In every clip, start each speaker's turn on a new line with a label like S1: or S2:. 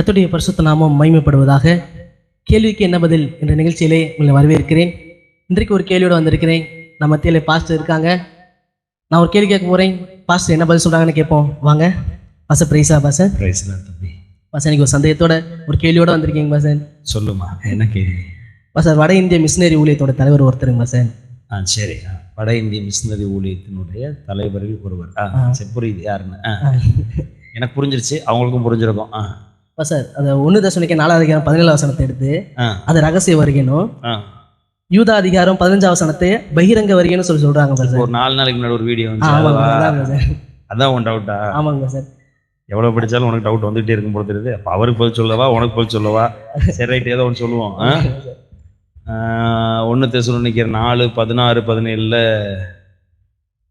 S1: கர்த்தருடைய பரிசுத்த நாமம் மகிமைப்படுவதாக. கேள்விக்கு என்ன பதில் என்ற நிகழ்ச்சியிலே உங்களை வரவேற்கிறேன். இன்றைக்கு ஒரு கேள்வியோடு வந்திருக்கிறேன். நம்ம மத்தியில் பாஸ்டர் இருக்காங்க. நான் ஒரு கேள்வி கேட்க போகிறேன் பாஸ்டர் என்ன பதில் சொல்கிறாங்கன்னு கேட்போம். வாங்க. பாச பிரைஸா பாச
S2: பிரைஸ்ல தம்பி.
S1: பாச இன்னைக்கு ஒரு சந்தேகத்தோட ஒரு கேள்வியோட வந்திருக்கீங்க பாசன்
S2: சொல்லுமா? என்ன கேள்வி?
S1: பாச வட இந்திய மிஷினரி ஊழியத்தோட தலைவர் ஒருத்தருங்க பாசன்
S2: ஆ சரி. ஆ, வட இந்திய மிஷினரி ஊழியத்தினுடைய தலைவரில் ஒருவர். ஆ சரி புரியுது. யாருன்னு? எனக்கு புரிஞ்சிருச்சு. அவங்களுக்கும் புரிஞ்சிருக்கும். ஆ.
S1: பாசர் அந்த ஒன்று தசனிக்க நாலாவது அதிகாரம் பதினேழாவது வசனத்தை எடுத்து அது ரகசிய வருகைனும் யூதா அதிகாரம் பதினஞ்சாவது வசனத்தை பகிரங்க வருகைன்னு சொல்லி சொல்றாங்க பாசர்
S2: ஒரு நாலு நாளைக்கு முன்னாடி ஒரு வீடியோ
S1: சார்.
S2: அதான் உன் டவுட்டா
S1: ஆமாங்க சார்.
S2: எவ்வளோ படிச்சாலும் உனக்கு டவுட் வந்துகிட்டே இருக்கும் போல தெரியுது. அப்போ அவருக்கு பதில் சொல்லவா உனக்கு பதில் சொல்லவா? சரி ரைட் ஏதோ ஒன்று சொல்லுவோம். ஒன்று தெசு நிற்கிற நாலு பதினாறு பதினேழில்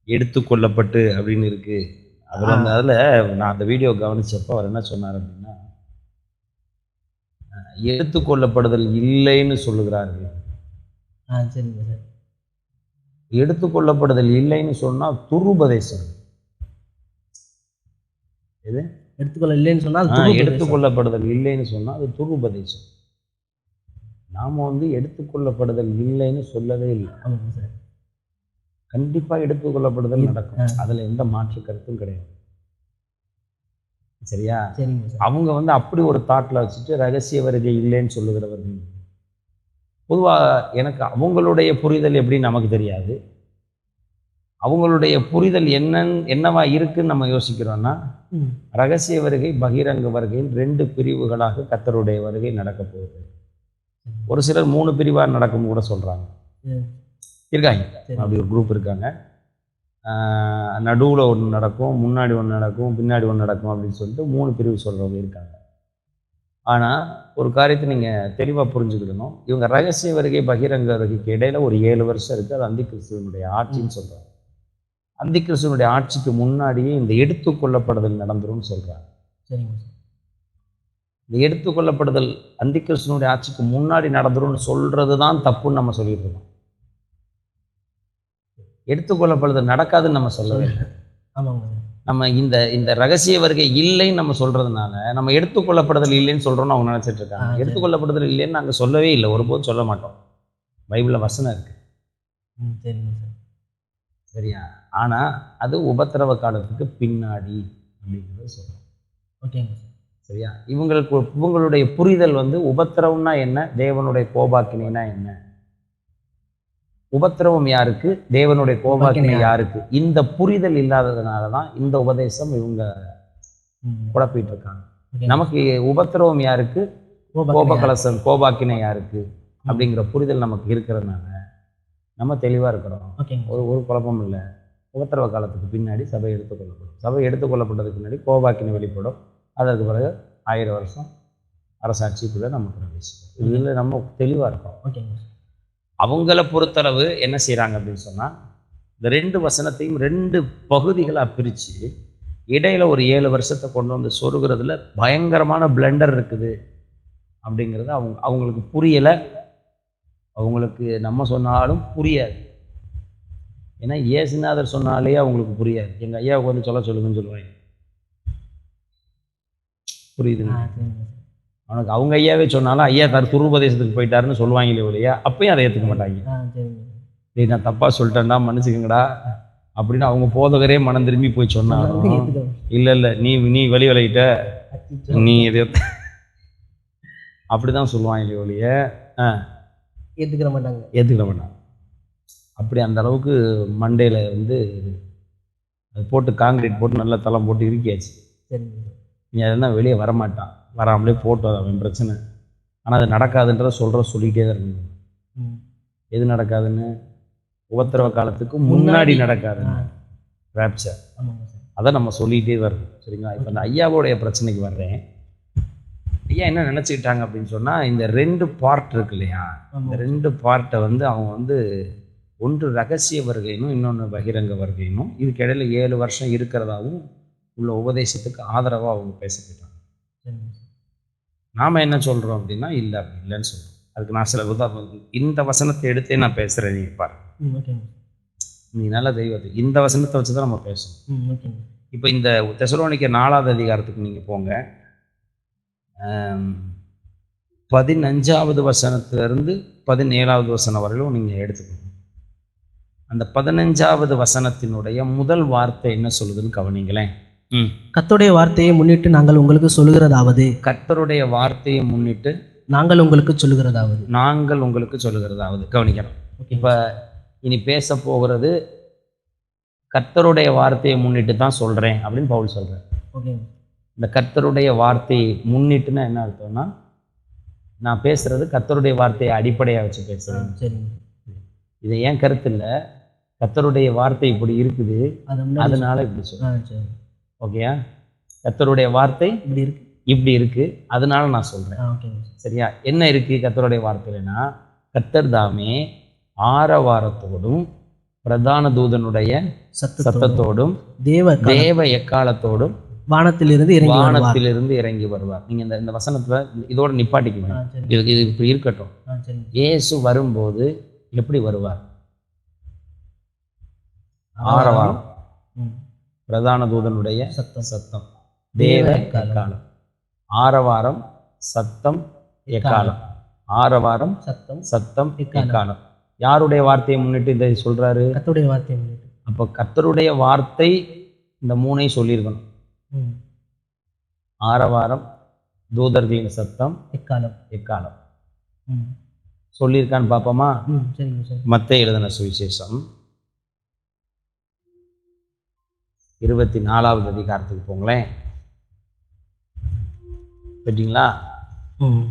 S2: எடுத்துக்கொள்ளப்பட்டு அப்படின்னு இருக்கு. அந்த அதில் நான் அந்த வீடியோ கவனிச்சப்போ அவர் என்ன சொன்னார் அப்படின்னா எடுத்துக்கொள்ளப்படுதல் இல்லைன்னு சொல்லுகிறார்கள்.
S1: ஆ சரிங்க சார்.
S2: எடுத்துக்கொள்ளப்படுதல் இல்லைன்னு சொன்னால் துருபதேசம். எது?
S1: எடுத்துக்கொள்ள இல்லைன்னு சொன்னால்.
S2: எடுத்துக்கொள்ளப்படுதல் இல்லைன்னு சொன்னால் அது துருபதேசம். நாம் வந்து எடுத்துக்கொள்ளப்படுதல் இல்லைன்னு சொல்லவே இல்லை.
S1: சார்.
S2: கண்டிப்பாக எடுத்துக்கொள்ளப்படுதல் நடக்கும். அதில் எந்த மாற்று கருத்தும் கிடையாது. சரியா?
S1: சரிங்க சார்.
S2: அவங்க வந்து அப்படி ஒரு தாட்டில் வச்சுட்டு ரகசிய வருகை இல்லைன்னு சொல்லுகிறவர்கள் பொதுவாக எனக்கு அவங்களுடைய புரிதல் எப்படின்னு நமக்கு தெரியாது. அவங்களுடைய புரிதல் என்னன்னு என்னவா இருக்குன்னு நம்ம யோசிக்கிறோம்னா. ரகசிய வருகை பகிரங்க வருகையில் ரெண்டு பிரிவுகளாக கத்தருடைய வருகை நடக்க போகுது. ஒரு சிலர் மூணு பிரிவாக நடக்கும் கூட சொல்கிறாங்க. இருக்காங்க. அப்படி ஒரு குரூப் இருக்காங்க. நடுவில் ஒன்று நடக்கும் முன்னாடி ஒன்று நடக்கும் பின்னாடி ஒன்று நடக்கும் அப்படின்னு சொல்லிட்டு மூணு பிரிவு சொல்கிறவங்க இருக்காங்க. ஆனால் ஒரு காரியத்தை நீங்கள் தெளிவாக புரிஞ்சுக்கிடணும். இவங்க ரகசிய வருகை பகிரங்க வருகைக்கு இடையில ஒரு ஏழு வருஷம் இருக்குது அது அந்தி கிறிஸ்துவனுடைய ஆட்சின்னு சொல்கிறாங்க அந்தி கிறிஸ்துவனுடைய ஆட்சிக்கு முன்னாடியே இந்த எடுத்துக்கொள்ளப்படுதல் நடந்துரும்னு சொல்கிறாங்க
S1: சரிங்க சார்.
S2: இந்த எடுத்துக்கொள்ளப்படுதல் அந்தி கிறிஸ்துவனுடைய ஆட்சிக்கு முன்னாடி நடந்துரும்னு சொல்கிறது தான் தப்புன்னு நம்ம சொல்லிட்டு இருக்கோம். எடுத்துக்கொள்ளப்படுதல் நடக்காதுன்னு நம்ம சொல்லவே இல்லை.
S1: ஆமாங்க.
S2: நம்ம இந்த இந்த ரகசிய வருகை இல்லைன்னு நம்ம சொல்றதுனால நம்ம எடுத்துக்கொள்ளப்படுதல் இல்லைன்னு சொல்றோம்னு அவங்க நினைச்சிட்டு இருக்காங்க. எடுத்துக்கொள்ளப்படுதல் இல்லைன்னு நாங்கள் சொல்லவே இல்லை. ஒருபோதும் சொல்ல மாட்டோம். பைபிளில் வசனம் இருக்கு.
S1: ம் சரிங்க சார்.
S2: சரியா? ஆனா அது உபத்திரவ காலத்துக்கு பின்னாடி அப்படிங்கிறத சொல்றோம்.
S1: ஓகேங்க சார்.
S2: சரியா? இவங்களுக்கு இவங்களுடைய புரிதல் வந்து உபத்திரவம்னா என்ன? தேவனுடைய கோபாக்கினைனா என்ன? உபத்திரவம் யாருக்கு? தேவனுடைய கோபாக்கினை யாருக்கு? இந்த புரிதல் இல்லாததுனால தான் இந்த உபதேசம் இவங்க குழப்பிட்டு இருக்காங்க. நமக்கு உபத்திரவம் யாருக்கு?
S1: கோபக்கலையா?
S2: கோபகலசம் கோபாக்கினை யாருக்கு? அப்படிங்கிற புரிதல் நமக்கு இருக்கிறதுனால நம்ம தெளிவாக இருக்கிறோம். ஒரு ஒரு குழப்பமும் இல்லை. உபத்திரவ காலத்துக்கு பின்னாடி சபை எடுத்துக்கொள்ளப்படும். சபை எடுத்துக்கொள்ளப்பட்டதுக்கு முன்னாடி கோபாக்கினை வெளிப்படும். அதற்கு பிறகு ஆயிரம் வருஷம் அரசாட்சிக்குள்ளே நம்ம பிரவேசிக்கும். இதில் நம்ம தெளிவாக இருக்கோம்.
S1: ஓகேங்க
S2: அவங்கள பொறுத்தளவு என்ன செய்கிறாங்க அப்படின்னு சொன்னால் இந்த ரெண்டு வசனத்தையும் ரெண்டு பகுதிகளாக பிரித்து இடையில் ஒரு ஏழு வருஷத்தை கொண்டு வந்து சொருகிறதுல பயங்கரமான பிளண்டர் இருக்குது அப்படிங்கிறது அவங்க அவங்களுக்கு புரியலை. அவங்களுக்கு நம்ம சொன்னாலும் புரியாது. ஏன்னா ஏசுநாதர் சொன்னாலே அவங்களுக்கு புரியாது. எங்கள் ஐயாவுக்கு வந்து சொல்ல சொல்லுங்கன்னு சொல்லுவாங்க.
S1: புரியுதுங்க
S2: அவனுக்கு அவங்க ஐயாவே சொன்னாலும் ஐயா தர் துருபதேசத்துக்கு போயிட்டாருன்னு சொல்லுவாங்களே இல்லையா அப்பயும் அதை ஏற்றுக்க மாட்டாங்க.
S1: ஆ சார்
S2: டேய் நான் தப்பா சொல்லிட்டேன்டா மன்னிச்சுக்கங்கடா அப்படின்னு அவங்க போதகரே மனம் திரும்பி போய் சொன்னாலும். இல்ல இல்ல நீ நீ விலகிட்ட
S1: அச்சச்சோ.
S2: நீ எதையோ அப்படிதான் சொல்லுவாங்க ஒழிய
S1: ஏத்துக்கிற மாட்டாங்க.
S2: ஏற்றுக்கிட மாட்டான் அப்படி அந்த அளவுக்கு மண்டையில் வந்து அது போட்டு காங்கிரீட் போட்டு நல்லா தளம் போட்டு இருக்கியாச்சு
S1: சார்
S2: நீ அதெல்லாம் வெளியே வரமாட்டான். வராமலே போட்டு அது அவன் பிரச்சனை. ஆனால் அது நடக்காதுன்றத சொல்கிற சொல்லிக்கிட்டே தான் இருக்கணும். எது நடக்காதுன்னு? உபத்திரவ காலத்துக்கு முன்னாடி. நடக்காதுன்னு. ரேப்சர் அதை நம்ம சொல்லிகிட்டே வரணும் சரிங்களா? இப்போ அந்த ஐயாவோடைய பிரச்சனைக்கு வர்றேன். ஐயா என்ன நினச்சிக்கிட்டாங்க அப்படின்னு சொன்னால் இந்த ரெண்டு பார்ட் இருக்கு இல்லையா? இந்த ரெண்டு பார்ட்டை வந்து அவங்க வந்து ஒன்று ரகசிய வருகைனும் இன்னொன்று பகிரங்க வருகைனும் இதுக்கு இடையில ஏழு வருஷம் இருக்கிறதாவும் உள்ள உபதேசத்துக்கு ஆதரவாக அவங்க பேச போயிட்டாங்க நாம் என்ன சொல்கிறோம் அப்படின்னா இல்லை அப்படி இல்லைன்னு சொல்கிறோம் அதுக்கு நான் சில உதாரணம் இந்த வசனத்தை எடுத்தே நான் பேசுகிறேன் நீ பாரு
S1: ம் ஓகேங்க
S2: நீ நல்ல தெய்வத்தை இந்த வசனத்தை வச்சு தான் நம்ம பேசணும் இப்போ இந்த தெசலோனிக்க நாலாவது அதிகாரத்துக்கு நீங்கள் போங்க. பதினஞ்சாவது வசனத்திலிருந்து பதினேழாவது வசனம் வரையிலும் நீங்கள் எடுத்துக்கணும் அந்த பதினஞ்சாவது வசனத்தினுடைய முதல் வார்த்தை என்ன சொல்லுதுன்னு கவனிங்களேன். ம்.
S1: கர்த்தருடைய வார்த்தையை முன்னிட்டு நாங்கள் உங்களுக்கு சொல்லுகிறதாவது.
S2: கர்த்தருடைய வார்த்தையை முன்னிட்டு
S1: நாங்கள் உங்களுக்கு சொல்லுகிறதாவது.
S2: நாங்கள் உங்களுக்கு சொல்லுகிறதாவது. கவனிக்கணும். இப்போ இனி பேச போகிறது கர்த்தருடைய வார்த்தையை முன்னிட்டு தான் சொல்கிறேன் அப்படின்னு பவுல் சொல்கிறேன்
S1: ஓகேங்க
S2: இந்த கர்த்தருடைய வார்த்தையை முன்னிட்டுன்னா என்ன அர்த்தம்னா நான் பேசுறது கர்த்தருடைய வார்த்தையை அடிப்படையாக வச்சு பேசுகிறேன்
S1: சரிங்க
S2: இது ஏன் கருத்து இல்லை. கர்த்தருடைய வார்த்தை இப்படி இருக்குது. அதனால இப்படி
S1: சொல்-
S2: சொல்றேன்.
S1: ஆ சரி.
S2: ஓகேயா? கர்த்தருடைய வார்த்தை
S1: இப்படி இருக்கு.
S2: இப்படி இருக்கு. அதனால நான் சொல்றேன். சரியா? என்ன இருக்கு கர்த்தருடைய வார்த்தையிலனா? கர்த்தர் தாமே ஆரவாரத்தோடும் பிரதான தூதனுடைய
S1: சத்தத்தோடு
S2: சத்தத்தோடும்
S1: தேவ
S2: தேவ எக்காலத்தோடும்
S1: வானத்திலிருந்து இறங்கி
S2: வானத்திலிருந்து இறங்கி வருவார். நீங்க இந்த இந்த வசனத்துல இதோட நிப்பாட்டிக்கங்க. இது இது இப்படி இருக்கட்டும். இயேசு வரும்போது எப்படி வருவார்? ஆரவாரம். பிரதான தூதனுடைய
S1: சத்தம்.
S2: சத்தம். தேவ எக்காலம். ஆரவாரம் சத்தம் எக்காலம். ஆரவாரம்
S1: சத்தம்
S2: சத்தம்
S1: எக்காலம்.
S2: யாருடைய வார்த்தையை முன்னிட்டு இதை சொல்றாரு?
S1: கர்த்தருடைய வார்த்தையை முன்னிட்டு.
S2: அப்போ கர்த்தருடைய வார்த்தை இந்த மூணை சொல்லியிருக்கணும். ஆரவாரம் தூதர்களின் சத்தம்
S1: எக்காலம்.
S2: எக்காலம். சொல்லியிருக்கான்னு பார்ப்போமா? மத்த எழுதின சுவிசேஷம். இருபத்தி நாலாவது அதிகாரத்துக்கு போங்களேன். கேட்டிங்களா
S1: ம்.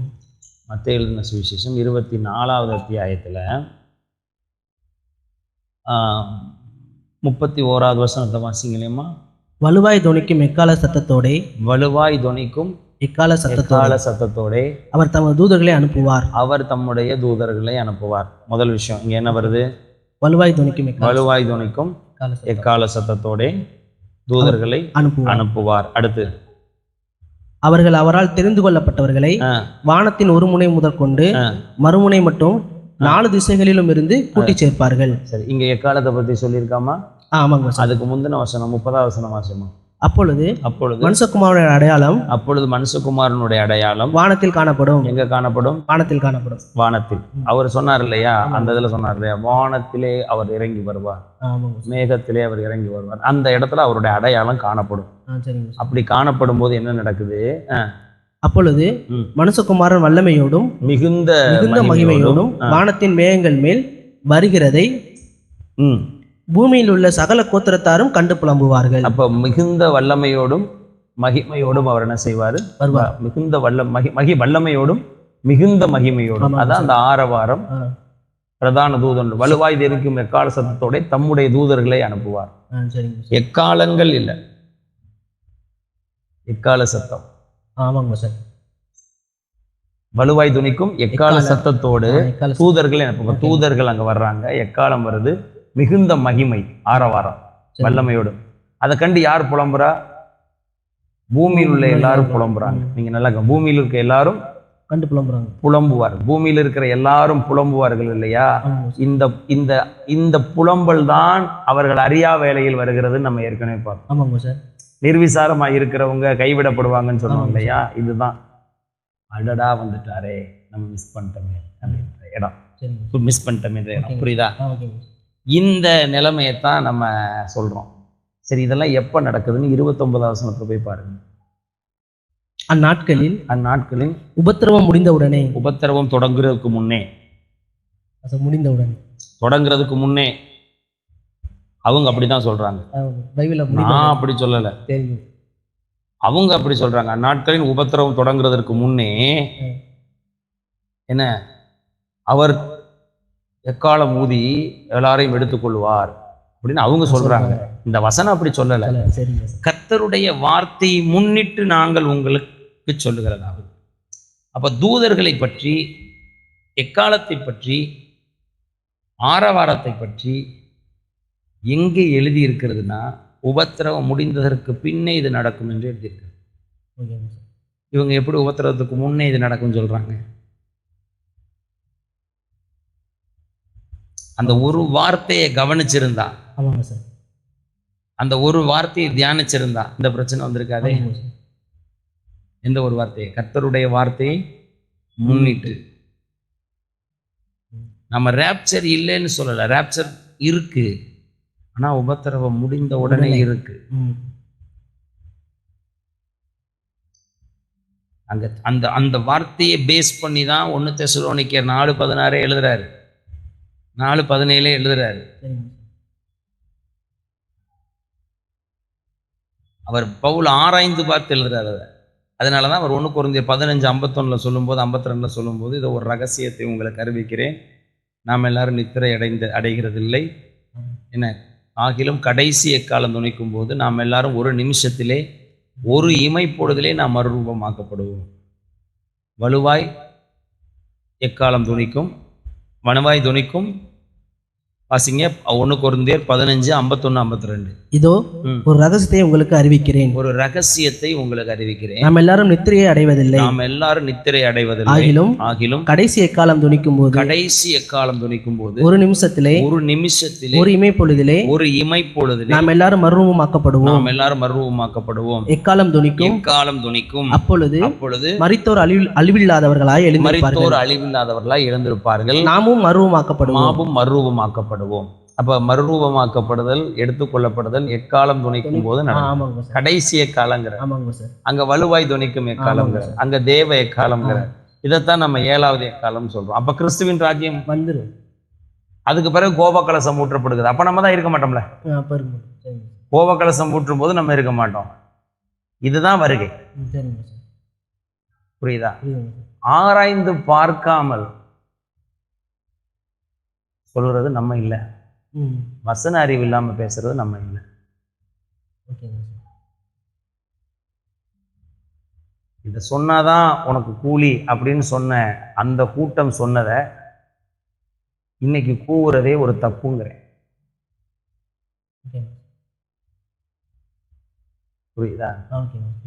S2: மத்த எழுதின சுவிசேஷம் இருபத்தி நாலாவது அத்தியாயத்தில் முப்பத்தி ஓராவது வசனத்தை வாசிங்களேம்மா
S1: வலுவாய் துணிக்கும் எக்கால சத்தத்தோடே
S2: வலுவாய் தொனிக்கும்
S1: எக்கால சத்தத்தோடே
S2: சத்தத்தோடே
S1: அவர் தமது தூதர்களை அனுப்புவார்.
S2: அவர் தம்முடைய தூதர்களை அனுப்புவார். முதல் விஷயம் இங்க என்ன வருது?
S1: வலுவாய் துணிக்கும்
S2: வலுவாய்
S1: சத்தம்
S2: எக்கால சத்தத்தோடே. தூதர்களை
S1: அனுப்புவார்.
S2: அடுத்து.
S1: அவர்கள் அவரால் தெரிந்து கொள்ளப்பட்டவர்களை வானத்தின் ஒரு முனை முதற்கொண்டு மறுமுனை மட்டும் நாலு திசைகளிலும் இருந்து கூட்டி சேர்ப்பார்கள்.
S2: சரி இங்க எக்காலத்தை பத்தி சொல்லியிருக்காமா?
S1: ஆமாங்க
S2: அதுக்கு முந்தின வசனம் முப்பதாவது வசனம் வாசமா
S1: அப்பொழுது
S2: அப்பொழுது
S1: மனுஷகுமாரோட அடையாளம்
S2: அப்பொழுது மனுஷகுமாரனுடைய அடையாளம்
S1: வானத்தில் காணப்படும்.
S2: எங்க காணப்படும்?
S1: வானத்தில் காணப்படும்.
S2: வானத்தில். அவர் சொன்னார் இல்லையா அந்த இதுல சொன்னார் இல்லையா வானத்திலே அவர் இறங்கி வருவார். மேகத்திலே அவர் இறங்கி வருவார். அந்த இடத்துல அவருடைய அடையாளம் காணப்படும். அப்படி காணப்படும் போது என்ன நடக்குது?
S1: அப்பொழுது. மனுஷகுமாரன் வல்லமையோடும்
S2: மிகுந்த
S1: மிகுந்த மகிமையோடும் வானத்தின் மேகங்கள் மேல் வருகிறதை. பூமியில் உள்ள சகல கோத்திரத்தாரும் கண்டு புலம்புவார்கள்.
S2: அப்ப மிகுந்த வல்லமையோடும் மகிமையோடும் அவர் என்ன செய்வாரு?
S1: வருவார்.
S2: மிகுந்த வல்ல மகி மகி வல்லமையோடும் மிகுந்த மகிமையோடும். அதான் அந்த ஆரவாரம். பிரதான தூதன் வலுவாய் தெரிக்கும் எக்கால சத்தத்தோட தம்முடைய தூதர்களை அனுப்புவார். எக்காலங்கள் இல்லை. எக்கால சத்தம்.
S1: ஆமாங்க சார்.
S2: வலுவாய் துணிக்கும் எக்கால சத்தத்தோடு. தூதர்கள் அனுப்புவார். தூதர்கள் அங்க வர்றாங்க. எக்காலம் வருது? மிகுந்த மகிமை ஆரவாரம். வல்லமையோடும் அதை கண்டு யார் புலம்புறா? பூமியில் உள்ள எல்லாரும் புலம்புறாங்க. நீங்க நல்லா பூமியில் இருக்க எல்லாரும்
S1: கண்டு புலம்புறாங்க.
S2: புலம்புவார். பூமியில் இருக்கிற எல்லாரும் புலம்புவார்கள் இல்லையா. இந்த இந்த இந்த புலம்பல் தான் அவர்கள் அறியா வேலையில் வருகிறது நம்ம ஏற்கனவே பார்த்தோம்.
S1: ஆமாங்க சார்.
S2: நிர்விசாரமா இருக்கிறவங்க கைவிடப்படுவாங்கன்னு சொன்னோம் இல்லையா? இதுதான். அடடா வந்துட்டாரே. நம்ம மிஸ் பண்ணிட்டோமே அப்படின்ற இடம். மிஸ் பண்ணிட்டோமே. புரியுதா? இந்த நிலைமையைத்தான் நம்ம சொல்றோம். சரி இதெல்லாம் எப்போ நடக்குதுன்னு இருபத்தொன்பதாவது வசனத்துல போய் பாருங்க.
S1: அந்நாட்களில்
S2: அந்நாட்களின்
S1: உபத்திரவம் முடிந்தவுடனே.
S2: உபத்திரவம் தொடங்குறதுக்கு முன்னே.
S1: அது முடிந்தவுடனே.
S2: தொடங்குறதுக்கு முன்னே. அவங்க அப்படிதான் சொல்றாங்க. நான் அப்படி சொல்லல.
S1: தெரியும்.
S2: அவங்க அப்படி சொல்றாங்க. அந்நாட்களின் உபத்திரவம் தொடங்குறதற்கு முன்னே. என்ன? அவர் எக்காலம் ஊதி எல்லாரையும் எடுத்துக்கொள்வார் அப்படின்னு அவங்க சொல்றாங்க. இந்த வசனம் அப்படி சொல்லல. கர்த்தருடைய வார்த்தையை முன்னிட்டு நாங்கள் உங்களுக்கு சொல்லுகிறதாவது. அப்ப தூதர்களை பற்றி எக்காலத்தை பற்றி ஆரவாரத்தை பற்றி எங்கே எழுதி இருக்கிறதுனா உபத்திரவம் முடிந்ததற்கு பின்னே இது நடக்கும் என்று எழுதியிருக்கு
S1: ஓகேங்க சார்.
S2: இவங்க எப்படி உபத்திரவத்துக்கு முன்னே இது நடக்கும்னு சொல்றாங்க? அந்த ஒரு வார்த்தையை கவனிச்சிருந்தா.
S1: ஆமாங்க சார்.
S2: அந்த ஒரு வார்த்தையை தியானிச்சிருந்தா. இந்த பிரச்சனை வந்திருக்காதே. எந்த ஒரு வார்த்தையை? கர்த்தருடைய வார்த்தையை முன்னிட்டு. நம்ம ரேப்சர் இல்லைன்னு சொல்லலை. ரேப்சர் இருக்கு. ஆனா உபத்திரவம் முடிந்த உடனே. இருக்கு. அங்க அந்த அந்த வார்த்தையை பேஸ் பண்ணி தான் ஒன்று தெசலோனிக்கர் நாலு பதினாறே எழுதுறாரு. நாலு பதினேழே எழுதுறாரு. அவர் பவுல் ஆராய்ந்து பார்த்து எழுதுறாரு அதை. அதனால தான் அவர் ஒன்று குறைந்த பதினஞ்சு ஐம்பத்தொன்னில் சொல்லும்போது ஐம்பத்தி ரெண்டில் சொல்லும்போது இதை ஒரு ரகசியத்தை உங்களுக்கு அறிவிக்கிறேன். நாம் எல்லாரும் நித்திரை அடைந்து அடைகிறதில்லை. என்ன? ஆகிலும் கடைசி எக்காலம் துணிக்கும் போது நாம் எல்லாரும் ஒரு நிமிஷத்திலே ஒரு இமைப்பொழுதிலே நாம் மறுரூபமாக்கப்படுவோம். வலுவாய் எக்காலம் துணிக்கும்? வனவாய் துணிக்கும் வாசிங்க. ஒன்று குறைந்தேர் பதினஞ்சு ஐம்பத்தொன்று ஐம்பத்தி ரெண்டு
S1: இதோ. ஒரு ரகசியத்தை உங்களுக்கு அறிவிக்கிறேன்.
S2: ஒரு ரகசியத்தை உங்களுக்கு அறிவிக்கிறேன்.
S1: நாம் எல்லாரும் நித்திரையை அடைவதில்லை.
S2: நாம் எல்லாரும் நித்திரை அடைவதில்லை.
S1: ஆகிலும்
S2: ஆகிலும்
S1: கடைசி எக்காலம் துணிக்கும் போது
S2: கடைசி எக்காலம் துணிக்கும் போது
S1: ஒரு நிமிஷத்திலே
S2: ஒரு நிமிஷத்திலே
S1: ஒரு இமை பொழுதிலே
S2: ஒரு இமைப்பொழுதிலே
S1: நாம் எல்லாரும் மறுரூபமாக்கப்படுவோம்
S2: நாம் எல்லாரும் மறுரூபமாக்கப்படுவோம்
S1: எக்காலம் துணிக்கும்?
S2: எக்காலம் துணிக்கும்?
S1: அப்பொழுது
S2: அப்பொழுது
S1: மரித்தோர் அழிவில் அழிவில்லாதவர்களாய் எழுந்திருப்பார்கள்.
S2: மரித்தோர் அழிவில்லாதவர்களாய் எழுந்திருப்பார்கள்.
S1: நாமும் மறுரூபமாக்கப்படுவோம்
S2: மாபும் மறுரூபமாக்கப்படுவோம் அப்ப மறுரூபமாக்கப்படுதல் எடுத்துக்கொள்ளப்படுதல் எக்காலம் துணிக்கும் போது நடக்கும். கடைசி எக்காலங்கிற அங்க வலுவாய் துணிக்கும் எக்காலங்கிற அங்க தேவ எக்காலங்கிற இதைத்தான் நம்ம ஏழாவது எக்காலம் சொல்றோம். அப்ப கிறிஸ்துவின் ராஜ்யம்
S1: வந்துரும்.
S2: அதுக்கு பிறகு கோபக்கலசம் ஊற்றப்படுகிறது. அப்ப நம்ம தான் இருக்க மாட்டோம்ல? கோபக்கலசம் ஊற்றும் போது நம்ம இருக்க மாட்டோம். இதுதான் வருகை. புரியுதா? ஆராய்ந்து பார்க்காமல் சொல்றது நம்ம இல்லை. வசன அறிவு இல்லாம பேசுறது நம்ம இல்லை. இதை சொன்னாதான் உனக்கு கூலி அப்படின்னு சொன்ன அந்த கூட்டம் சொன்னதை இன்னைக்கு கூவுறதே ஒரு தப்புங்கிறேன். புரியுதா?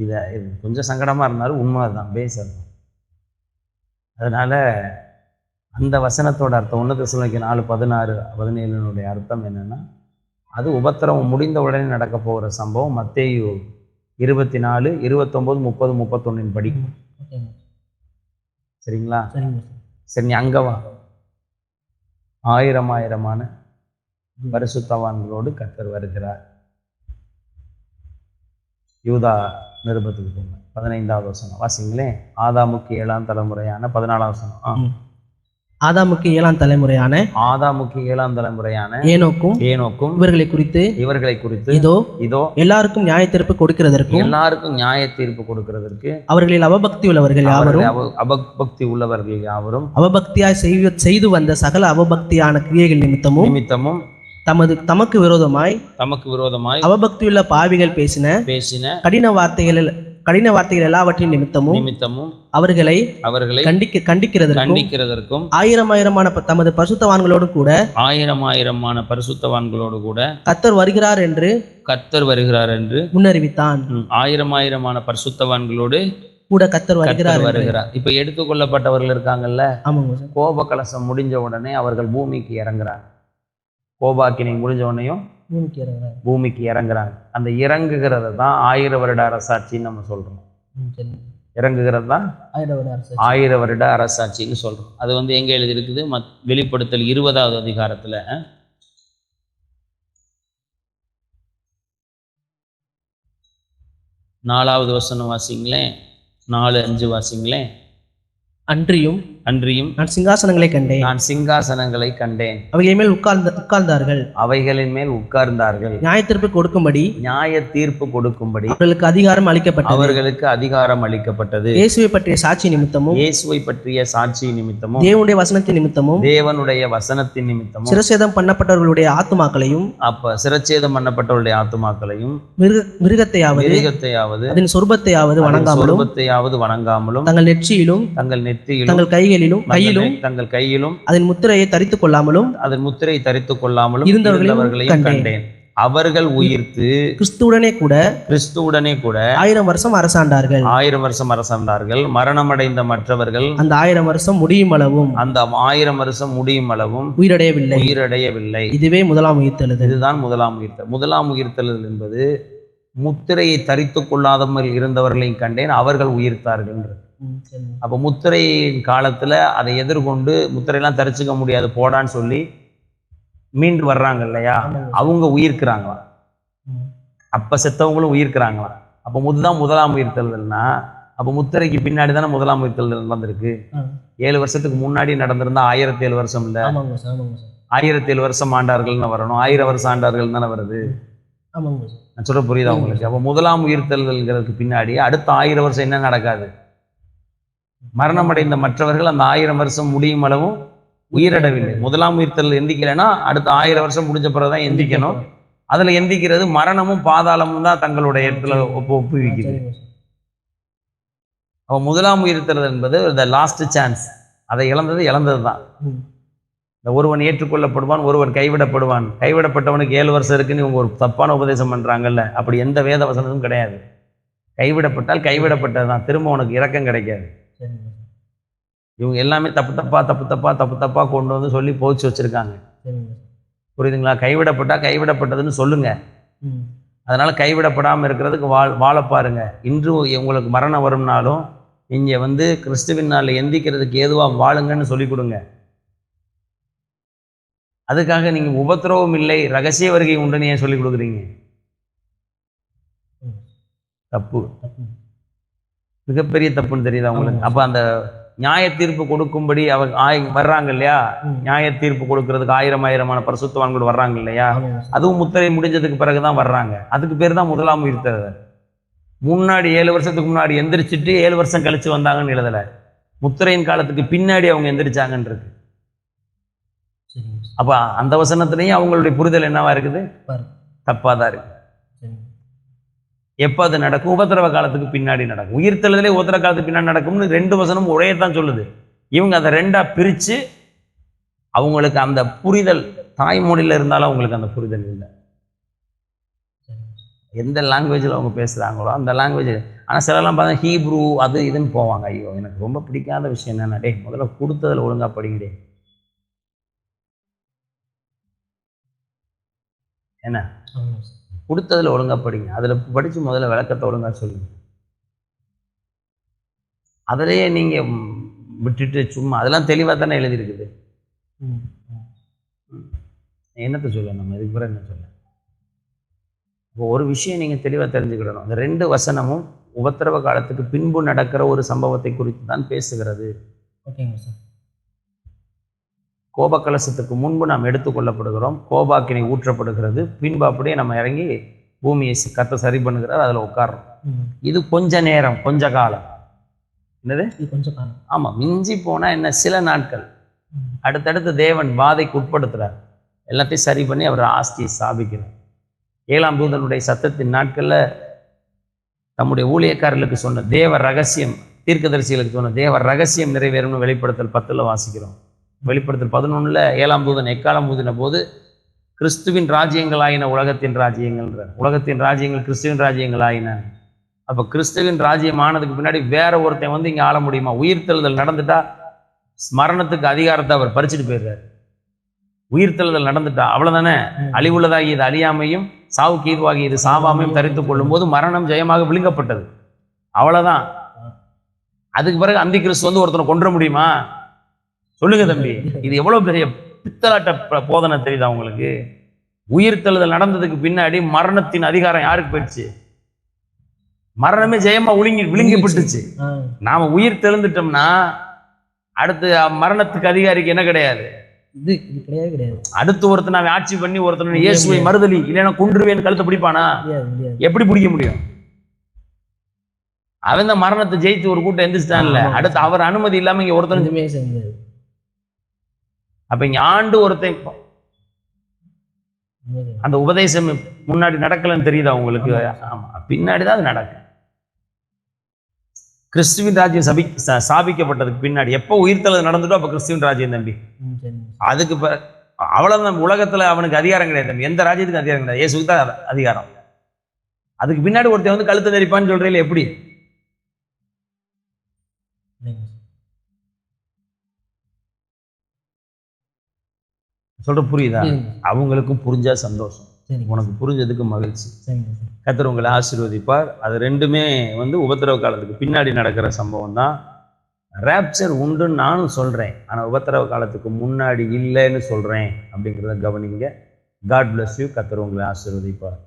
S2: இதை கொஞ்சம் சங்கடமா இருந்தாலும் உண்மை தான் பேசணும். அதனால அந்த வசனத்தோட அர்த்தம் ஒன்று தசைக்கு நாலு பதினாறு பதினேழுனுடைய அர்த்தம் என்னன்னா அது உபத்திரவம் முடிந்த உடனே நடக்க போகிற சம்பவம் மத்தேயு இருபத்தி நாலு இருபத்தொம்போது முப்பது முப்பத்தொன்னின் படி. சரிங்களா?
S1: சரிங்க சார்.
S2: நீ அங்க வா. ஆயிரம் ஆயிரமான பரிசுத்தவான்களோடு கர்த்தர் வருகிறார். யூதா நிருபத்துக்கு போங்க. பதினைந்தாவது வசனம். வாசிங்களேன். ஆதாமுக்கு ஏழாம் தலைமுறையான பதினாலாம் வசனம். ஆ.
S1: ஆதாமுக்கு ஏழாம் தலைமுறையான
S2: ஆதாமுக்கு ஏழாம் தலைமுறையான
S1: ஏனோக்கும்
S2: ஏனோக்கும்
S1: இவர்களை குறித்து
S2: இவர்களை குறித்து
S1: இதோ
S2: இதோ
S1: எல்லாருக்கும் நியாய தீர்ப்பு கொடுக்கிறதற்கும்
S2: எல்லாருக்கும் நியாய தீர்ப்பு கொடுக்கிறதற்கு
S1: அவர்களில் அவபக்தி உள்ளவர்கள் யாவரும்
S2: அவர்கள் அவ- அபக்தி உள்ளவர்கள் யாவரும்
S1: அவபக்தியாய் செய்து செய்து வந்த சகல அவபக்தியான கிரியைகள் நிமித்தமும்
S2: நிமித்தமும்
S1: தமது தமக்கு விரோதமாய்
S2: தமக்கு விரோதமாய்
S1: அவபக்தியுள்ள பாவிகள் பேசின
S2: பேசின
S1: கடின வார்த்தைகள் கடின வார்த்தைகள் எல்லாவற்றின் நிமித்தமும்
S2: நிமித்தமும்
S1: அவர்களை
S2: அவர்களை
S1: கண்டிக்க கண்டிக்கிறதற்கும்
S2: கண்டிக்கிறதற்கும்
S1: ஆயிரம் ஆயிரமான தமது பசுத்தவான்களோடு கூட
S2: ஆயிரம் ஆயிரமான பரிசுத்தவான்களோடு கூட
S1: கத்தர் வருகிறார் என்று
S2: கர்த்தர் வருகிறார் என்று
S1: முன்னறிவித்தான்
S2: ஆயிரம் ஆயிரமான பரிசுத்தவான்களோடு
S1: கூட கத்தர் வருகிறார்.
S2: வருகிறார் இப்ப எடுத்துக்கொள்ளப்பட்டவர்கள் இருக்காங்கல்ல கோப கலசம் முடிஞ்ச உடனே அவர்கள் பூமிக்கு இறங்குறாங்க கோபாக்கினை முடிஞ்ச உடனேயும். பூமிக்கு இறங்குறாங்க அந்த இறங்குகிறத தான் ஆயிர வருட அரசாட்சின்னு நம்ம சொல்றோம். இறங்குகிறது தான். ஆயிர வருட அரசாட்சின்னு சொல்றோம். அது வந்து எங்க எழுதியிருக்குது? மத் வெளிப்படுத்தல் இருபதாவது அதிகாரத்துல. நாலாவது வசனம் வாசிங்களேன். நாலு அஞ்சு வாசிங்களேன்.
S1: அன்றியும்
S2: அன்றியும்
S1: நான் சிங்காசனங்களை கண்டேன்.
S2: நான் சிங்காசனங்களை கண்டேன்.
S1: அவைகள் மேல் உட்கார்ந்த உட்கார்ந்தார்கள்.
S2: அவைகளின் மேல் உட்கார்ந்தார்கள்.
S1: நியாயத்திற்கு கொடுக்கும்படி
S2: நியாய தீர்ப்பு கொடுக்கும்படி
S1: அவர்களுக்கு அதிகாரம் அளிக்கப்பட்டது.
S2: அவர்களுக்கு அதிகாரம் அளிக்கப்பட்டது.
S1: இயேசுவை பற்றிய சாட்சி நிமித்தமும்
S2: இயேசுவை பற்றிய சாட்சி நிமித்தமும்
S1: தேவனுடைய வசனத்தின் நிமித்தமும்
S2: தேவனுடைய வசனத்தின் நிமித்தமும்
S1: சிரசேதம் பண்ணப்பட்டவர்களுடைய ஆத்துமாக்களையும்
S2: அப்ப சிரச்சேதம் பண்ணப்பட்டவருடைய ஆத்துமாக்களையும்
S1: மிருக மிருகத்தையாவது
S2: மிருகத்தையாவது
S1: அதன் சொர்பத்தையாவது வணங்காமலும்
S2: சொர்பத்தையாவது வணங்காமலும்
S1: தங்கள் நெற்றியிலும்
S2: தங்கள் நெற்றியிலும்
S1: தங்கள் கைகளிலும் கையிலும்
S2: தங்கள் கையிலும்
S1: அதன் முத்திரையை தரித்துக் கொள்ளாமலும்
S2: அதன் முத்திரை தரித்துக் கொள்ளாமலும்
S1: இருந்தவர்களையும் கண்டேன்.
S2: அவர்கள் உயிர்த்து
S1: கிறிஸ்துவுடனே கூட
S2: கிறிஸ்துவுடனே கூட
S1: ஆயிரம் வருஷம் அரசாண்டார்கள்.
S2: ஆயிரம் வருஷம் அரசாண்டார்கள். மரணமடைந்த மற்றவர்கள்
S1: அந்த ஆயிரம் வருஷம் முடியும் அளவும்.
S2: அந்த ஆயிரம் வருஷம் முடியும் அளவும்
S1: உயிரடையவில்லை.
S2: உயிரடையவில்லை.
S1: இதுவே முதலாம் உயிர்த்தெழுதல்.
S2: இதுதான் முதலாம் உயிர்த்தல் முதலாம் உயிர்த்தல் என்பது முத்திரையை தரித்து கொள்ளாதமல் இருந்தவர்களையும் கண்டேன். அவர்கள் உயிர்த்தார்கள்
S1: சரிங்க
S2: அப்போ முத்திரையின் காலத்தில் அதை எதிர்கொண்டு முத்திரையெல்லாம் தரிச்சுக்க முடியாது போடான்னு சொல்லி மீண்டு வர்றாங்க இல்லையா? அவங்க உயிர்க்கிறாங்களாம். அப்போ செத்தவங்களும் உயிர்க்கிறாங்களாம். அப்போ முதலாம் முதலாம் உயிர்த்தெழுதல்னா அப்போ முத்திரைக்கு பின்னாடி தானே முதலாம் உயிர்த்தெழுதல் நடந்திருக்கு? ஏழு வருஷத்துக்கு முன்னாடி நடந்திருந்தா ஆயிரத்தி ஏழு வருஷம் இல்லை? ஆயிரத்தி ஏழு வருஷம் ஆண்டார்கள்னு வரணும்? ஆயிரம் வருஷம் ஆண்டார்கள் தானே வருது? நான் சொல்ல புரியுதா உங்களுக்கு? அப்போ முதலாம் உயிர்த்தெழுதல்களுக்கு பின்னாடி அடுத்த ஆயிரம் வருஷம் என்ன நடக்காது? மரணமடைந்த மற்றவர்கள் அந்த ஆயிரம் வருஷம் முடியும் அளவும் உயிரிடவில்லை முதலாம் உயிர்த்தல் எந்திக்கலைன்னா அடுத்த ஆயிரம் வருஷம் முடிஞ்ச பிறகுதான் எந்திக்கணும். அதுல எந்திக்கிறது மரணமும் பாதாளமும் தான் தங்களுடைய இடத்துல ஒப்பு ஒப்புவிக்குது. அவ முதலாம் உயிர்த்தல் என்பது த லாஸ்ட் சான்ஸ் அதை இழந்தது இழந்தது தான் இந்த ஒருவன் ஏற்றுக்கொள்ளப்படுவான் ஒருவன் கைவிடப்படுவான். கைவிடப்பட்டவனுக்கு ஏழு வருஷம் இருக்குன்னு இவங்க ஒரு தப்பான உபதேசம் பண்றாங்கல்ல. அப்படி எந்த வேத வசனமும் கிடையாது. கைவிடப்பட்டால் கைவிடப்பட்டது தான் திரும்ப உனக்கு இறக்கம் கிடைக்காது. இவங்க எல்லாமே தப்பு தப்பா தப்பு தப்பா தப்பு தப்பா கொண்டு வந்து சொல்லி போச்சு வச்சிருக்காங்க. புரியுதுங்களா? கைவிடப்பட்டா கைவிடப்பட்டதுன்னு சொல்லுங்க. அதனால கைவிடப்படாமல் இருக்கிறதுக்கு வாழ் வாழ பாருங்க. இன்று உங்களுக்கு மரணம் வரும்னாலும் இங்கே வந்து கிறிஸ்துவின் நாளில் எந்திக்கிறதுக்கு ஏதுவாக வாழுங்கன்னு சொல்லி கொடுங்க. அதுக்காக நீங்க உபத்திரவம் இல்லை ரகசிய வருகை உண்டுன்னு ஏன் சொல்லி கொடுக்குறீங்க? தப்பு. மிகப்பெரிய தப்புன்னு தெரியுதா
S1: ஆமாம்.
S2: அப்போ அந்த நியாய தீர்ப்பு கொடுக்கும்படி அவங்க ஆய் வர்றாங்க இல்லையா? நியாய தீர்ப்பு கொடுக்கறதுக்கு ஆயிரம் ஆயிரமான பரிசுத்தவான்கள் வர்றாங்க இல்லையா? அதுவும் முத்திரை முடிஞ்சதுக்கு பிறகுதான் வர்றாங்க. அதுக்கு பேர் தான் முதலாம் உயிர்த்தது முன்னாடி ஏழு வருஷத்துக்கு முன்னாடி எந்திரிச்சிட்டு ஏழு வருஷம் கழிச்சு வந்தாங்கன்னு எழுதல. முத்திரையின் காலத்துக்கு பின்னாடி அவங்க எந்திரிச்சாங்கன்னு இருக்கு. அப்ப அந்த வசனத்திலையும் அவங்களுடைய புரிதல் என்னவா இருக்குது?
S1: பாருங்க.
S2: தப்பா தான் இருக்கு. எப்போ அது நடக்கும்? உபத்திரவ காலத்துக்கு பின்னாடி நடக்கும். உயிர்த்தெழுதலே உபத்திர காலத்துக்கு பின்னாடி நடக்கும்னு ரெண்டு வசனம் ஒரே தான் சொல்லுது. இவங்க அதை ரெண்டா பிரிச்சு அவங்களுக்கு அந்த புரிதல் தாய்மொழியில இருந்தாலும் அவங்களுக்கு அந்த புரிதல் இல்லை. எந்த லாங்குவேஜில் அவங்க பேசுகிறாங்களோ அந்த லாங்குவேஜ் ஆனால் சிலலாம் பார்த்தா ஹீப்ரூ அது இதுன்னு போவாங்க. ஐயோ எனக்கு ரொம்ப பிடிக்காத விஷயம் என்னென்னா டே முதல்ல கொடுத்ததில் ஒழுங்கா படிங்கடே என்ன? கொடுத்ததில் ஒழுங்கா படிங்க. அதில் படித்து முதல்ல விளக்கத்தை ஒழுங்கா சொல்லுங்க. அதிலேயே நீங்கள் விட்டுட்டு சும்மா அதெல்லாம் தெளிவாக தானே எழுதியிருக்குது. என்னத்தை சொல்ல நம்ம? இதுக்கு பிறகு என்ன சொல்ல? இப்போ ஒரு விஷயம் நீங்கள் தெளிவாக தெரிஞ்சுக்கிடணும். அந்த ரெண்டு வசனமும் உபத்திரவ காலத்துக்கு பின்பு நடக்கிற ஒரு சம்பவத்தை குறித்து தான் பேசுகிறது.
S1: ஓகேங்க சார்.
S2: கோபக்கலசத்துக்கு முன்பு நாம் எடுத்துக்கொள்ளப்படுகிறோம் கோபாக்கினை ஊற்றப்படுகிறது. பின்பு அப்படியே நம்ம இறங்கி பூமியை கத்த சரி பண்ணுகிறார். அதில் உட்கார்றோம்.
S1: ம்.
S2: இது கொஞ்ச நேரம் கொஞ்ச காலம். என்னது?
S1: இது கொஞ்சம் காணும்
S2: ஆமாம் மிஞ்சி போனால் என்ன? சில நாட்கள். அடுத்தடுத்து தேவன் பாதைக்கு உட்படுத்துறார். எல்லாத்தையும் சரி பண்ணி அவர் ஆஸ்தியை ஸ்தாபிக்கிறார். ஏழாம் தூதனுடைய சத்தத்தின் நாட்களில் தம்முடைய ஊழியக்காரர்களுக்கு சொன்ன தேவ ரகசியம் தீர்க்கதரிசிகளுக்கு சொன்ன தேவ ரகசியம் நிறைவேறும்னு வெளிப்படுத்தல் பத்தில் வாசிக்கிறோம். வெளிப்படுத்தல் பதினொன்றில் ஏழாம் தூதன் எக்காலம் ஊதின போது கிறிஸ்துவின் ராஜ்யங்களாயின உலகத்தின் ராஜ்யங்கள்ன்ற உலகத்தின் ராஜ்யங்கள் கிறிஸ்துவின் ராஜ்யங்களாயின அப்போ கிறிஸ்துவின் ராஜ்யம் ஆனதுக்கு பின்னாடி வேற ஒருத்தன் வந்து இங்கே ஆள முடியுமா? உயிர்த்தெழுதல் நடந்துட்டா மரணத்துக்கு அதிகாரத்தை அவர் பறிச்சுட்டு போயிடுறாரு. உயிர்த்தெழுதல் நடந்துட்டா அவ்வளவுதானே?
S1: ம்.
S2: அழிவுள்ளதாகி இது அழியாமையும் சாவுக்கு ஈர்வாகி இது சாவாமையும் தரித்துக் கொள்ளும் போது மரணம் ஜெயமாக விழுங்கப்பட்டது. அவ்வளவுதான். அதுக்கு பிறகு அந்தி கிறிஸ்து வந்து ஒருத்தனை கொன்ற முடியுமா? சொல்லுங்க தம்பி இது எவ்வளவு பெரிய பித்தலாட்ட போதனை தெரியுதா உங்களுக்கு? உயிர்த்தெழுதல் நடந்ததுக்கு பின்னாடி மரணத்தின் அதிகாரம் யாருக்கு போயிடுச்சு? மரணமே ஜெயமா விழுங்கி விழுங்கப்பட்டுச்சு
S1: ஆ.
S2: நாம உயிர் தெழுந்துட்டோம்னா அடுத்து மரணத்துக்கு அதிகாரிக்கு என்ன கிடையாது?
S1: இது
S2: அடுத்து ஒருத்தன் அவன் ஆட்சி பண்ணி ஒருத்தன். இயேசுவை மறுதலி இல்லைன்னா கொன்றுவேன் கழுத்தை பிடிப்பானா? எப்படி பிடிக்க முடியும்? அவன் தான் மரணத்தை ஜெயித்து ஒரு கூட்டம் எந்திரிச்சிட்டான்ல. அடுத்து அவர் அனுமதி இல்லாம இங்க
S1: முடியாது.
S2: அப்ப இங்க ஆண்டு ஒருத்தன். அந்த உபதேசம் முன்னாடி நடக்கலன்னு தெரியுதா உங்களுக்கு? ஆமா. பின்னாடி தான் அது நடக்கும் கிறிஸ்துவின் ராஜ்யம் சபி ச- ஸ்தாபிக்கப்பட்டதுக்கு பின்னாடி எப்போ உயிர்த்தெழுதல் நடந்துட்டோ அப்போ கிறிஸ்துவின் ராஜ்யம் தம்பி. அதுக்கு அவ்வளவுதான் உலகத்துல அவனுக்கு அதிகாரம் கிடையாது தம்பி. எந்த ராஜ்யத்துக்கும் அதிகாரம் கிடையாது. இயேசுக்கு தான் அத- அதிகாரம். அதுக்கு பின்னாடி ஒருத்தன் வந்து கழுத்தை தரிப்பான்னு சொல்றீங்களே எப்படி? சொல்ற புரியுதா. அவங்களுக்கும் புரிஞ்சா சந்தோஷம். உனக்கு புரிஞ்சதுக்கு மகிழ்ச்சி. கத்தர் உங்களை ஆசீர்வதிப்பார். அது ரெண்டுமே வந்து உபத்திரவ காலத்துக்கு பின்னாடி நடக்கிற சம்பவம் தான். ரேப்சர் உண்டுன்னு நானும் சொல்கிறேன் ஆனால் உபத்திரவ காலத்துக்கு முன்னாடி இல்லைன்னு சொல்கிறேன் அப்படிங்கிறத கவனிங்க. காட் bless யூ கத்தர் உங்களை ஆசீர்வதிப்பார்.